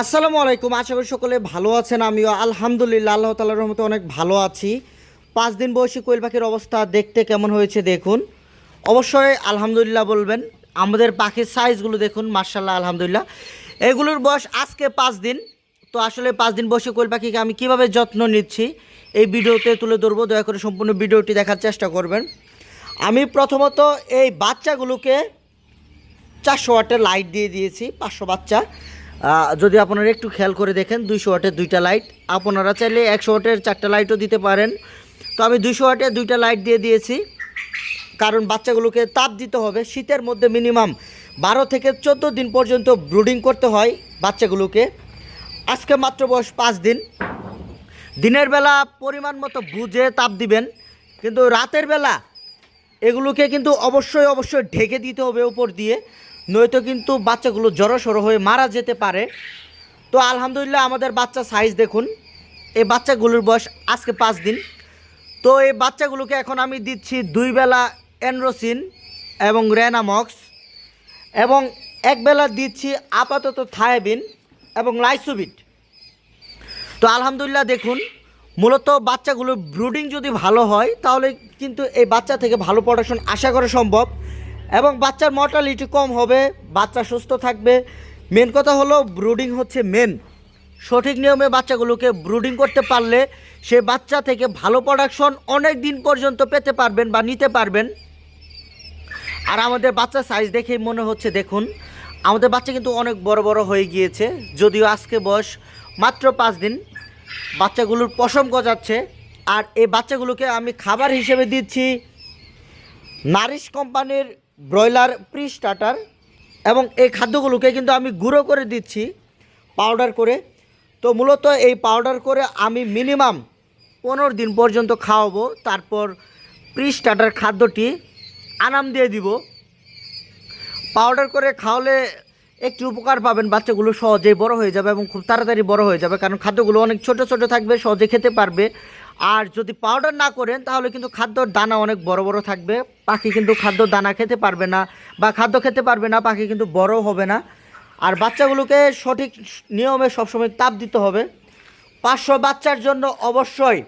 আসসালামু আলাইকুম, আশা করি সকলে ভালো আছেন, আমিও আলহামদুলিল্লাহ, আল্লাহ তালার রহমতে অনেক ভালো আছি। পাঁচ দিন বয়সী কোয়েল পাখির অবস্থা দেখতে কেমন হয়েছে দেখুন। অবশ্যই আলহামদুলিল্লাহ বলবেন, আমাদের পাখির সাইজগুলো দেখুন মার্শাল্লাহ আলহামদুলিল্লাহ। এগুলোর বয়স আজকে পাঁচ দিন, তো আসলে পাঁচ দিন বয়সী কোয়েল পাখিকে আমি কীভাবে যত্ন নিচ্ছি, এই ভিডিওতে তুলে ধরবো, দয়া করে সম্পূর্ণ ভিডিওটি দেখার চেষ্টা করবেন। আমি প্রথমত এই বাচ্চাগুলোকে চারশো ওয়াটের লাইট দিয়ে দিয়েছি, পাঁচশো বাচ্চা। যদি আপনারা একটু খেয়াল করে দেখেন, দুইশো ওয়াটের দুইটা লাইট আপনারা চাইলে একশো ওয়াটের চারটা লাইটও দিতে পারেন। তো আমি দুইশো ওয়াটের দুইটা লাইট দিয়ে দিয়েছি। কারণ বাচ্চাগুলোকে তাপ দিতে হবে। শীতের মধ্যে মিনিমাম বারো থেকে চোদ্দ দিন পর্যন্ত ব্রুডিং করতে হয় বাচ্চাগুলোকে। আজকে মাত্র বয়স পাঁচ দিন। দিনের বেলা পরিমাণ মতো বুঝে তাপ দিবেন। কিন্তু রাতের বেলা এগুলোকে কিন্তু অবশ্যই অবশ্যই ঢেকে দিতে হবে উপর দিয়ে। নয়তো কিন্তু বাচ্চাগুলো জড়ো জড়সড়ো হয়ে মারা যেতে পারে। তো আলহামদুলিল্লাহ আমাদের বাচ্চা সাইজ দেখুন, এই বাচ্চাগুলোর বয়স আজকে পাঁচ দিন। তো এই বাচ্চাগুলোকে এখন আমি দিচ্ছি দুই বেলা এনরোসিন এবং রেনামক্স এবং এক বেলা দিচ্ছি আপাতত থায়াবিন এবং লাইসোবিট। তো আলহামদুলিল্লাহ দেখুন, মূলত বাচ্চাগুলোর ব্রুডিং যদি ভালো হয়, তাহলে কিন্তু এই বাচ্চা থেকে ভালো প্রোডাকশন আশা করা সম্ভব। এবং বাচ্চার মর্টালিটি কম হবে, বাচ্চা সুস্থ থাকবে। মেন কথা হলো ব্রুডিং হচ্ছে মেন সঠিক নিয়মে বাচ্চাগুলোকে ব্রুডিং করতে পারলে সে বাচ্চা থেকে ভালো প্রোডাকশন অনেক দিন পর্যন্ত পেতে পারবেন বা নিতে পারবেন। আর আমাদের বাচ্চা সাইজ দেখেই মনে হচ্ছে, দেখুন, আমাদের বাচ্চা কিন্তু অনেক বড় বড় হয়ে গিয়েছে, যদিও আজকে বয়স মাত্র পাঁচ দিন। বাচ্চাগুলোর পশম গজাচ্ছে, আর এই বাচ্চাগুলোকে আমি খাবার হিসেবে দিচ্ছি। নারিশ কোম্পানির ব্রয়লার প্রি স্টার্টার এবং এই খাদ্যগুলোকে কিন্তু আমি গুঁড়ো করে দিচ্ছি, পাউডার করে। তো মূলত এই পাউডার করে আমি মিনিমাম পনেরো দিন পর্যন্ত খাওয়াবো, তারপর প্রি স্টার্টার খাদ্যটি আনাম দিয়ে দিব। পাউডার করে খাওয়ালে একটি উপকার পাবেন, বাচ্চাগুলো সহজেই বড় হয়ে যাবে এবং খুব তাড়াতাড়ি বড় হয়ে যাবে, কারণ খাদ্যগুলো অনেক ছোট ছোট থাকবে, সহজে খেতে পারবে। আর যদি পাউডার না করেন, তাহলে কিন্তু খাদ্যর দানা অনেক বড় বড় থাকবে। পাখি কিন্তু খাদ্য দানা খেতে পারবে না বা খাদ্য খেতে পারবে না, পাখি কিন্তু বড় হবে না। আর বাচ্চাগুলোকে সঠিক নিয়মে সবসময় তাপ দিতে হবে। পাঁচশো বাচ্চার জন্য অবশ্যই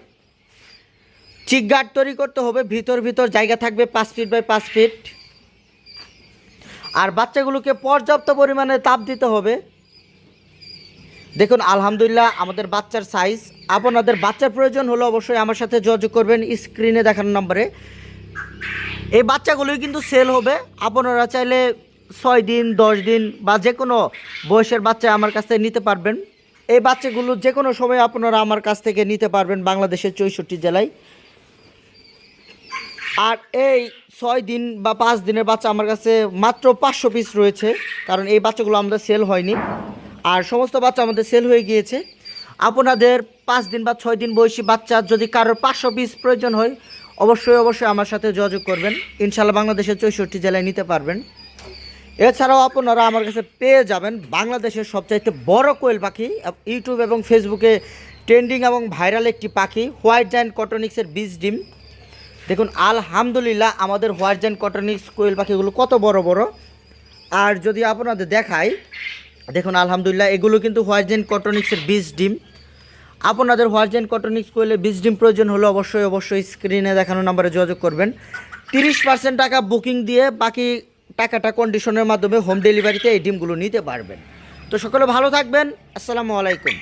চিক গার্ড তৈরি করতে হবে। ভিতর ভিতর জায়গা থাকবে পাঁচ ফিট বাই পাঁচ ফিট আর বাচ্চাগুলোকে পর্যাপ্ত পরিমাণে তাপ দিতে হবে। দেখুন, আলহামদুলিল্লাহ আমাদের বাচ্চার সাইজ আপনাদের বাচ্চার প্রয়োজন হলে অবশ্যই আমার সাথে যোগাযোগ করবেন স্ক্রিনে দেখানো নম্বরে এই বাচ্চাগুলোই কিন্তু সেল হবে। আপনারা চাইলে ছয় দিন, দশ দিন বা যে কোনো বয়সের বাচ্চা আমার কাছ থেকে নিতে পারবেন। এই বাচ্চাগুলো যে কোনো সময় আপনারা আমার কাছ থেকে নিতে পারবেন বাংলাদেশের চৌষট্টি জেলায়। আর এই ছয় দিন বা পাঁচ দিনের বাচ্চা আমার কাছে মাত্র পাঁচশো পিস রয়েছে, কারণ এই বাচ্চাগুলো আমাদের সেল হয়নি। আর সমস্ত বাচ্চা আমাদের সেল হয়ে গিয়েছে। আপনাদের পাঁচ দিন বা ছয় দিন বয়সী বাচ্চা যদি কারোর পাঁচশো পিস প্রয়োজন হয়, অবশ্যই অবশ্যই আমার সাথে যোগাযোগ করবেন। ইনশাল্লাহ বাংলাদেশের চৌষট্টি জেলায় নিতে পারবেন। এছাড়াও আপনারা আমার কাছে পেয়ে যাবেন বাংলাদেশের সবচাইতে বড় কোয়েল পাখি, ইউটিউব এবং ফেসবুকে ট্রেন্ডিং এবং ভাইরাল একটি পাখি, হোয়াইট জায়ান্ট কটনিক্সের বীজ ডিম। দেখুন, আলহামদুলিল্লাহ আমাদের হোয়াইট জায়ান্ট কটনিক্স কোয়েল পাখিগুলো কত বড় বড়। আর যদি আপনাদের দেখাই দেখুন, আলহামদুলিল্লাহ, এগুলো কিন্তু হোয়াইট জায়ান্ট কটনিক্সের বীজ ডিম। আপনাদের হোয়াইট জায়ান্ট কটনিক্স করলে বীজ ডিম প্রয়োজন হলে অবশ্যই অবশ্যই স্ক্রিনে দেখানো নাম্বারে যোগাযোগ করবেন। তিরিশ পার্সেন্ট টাকা বুকিং দিয়ে বাকি টাকাটা কন্ডিশনের মাধ্যমে হোম ডেলিভারিতে এই ডিমগুলো নিতে পারবেন। তো সকলে ভালো থাকবেন। আসসালামু আলাইকুম।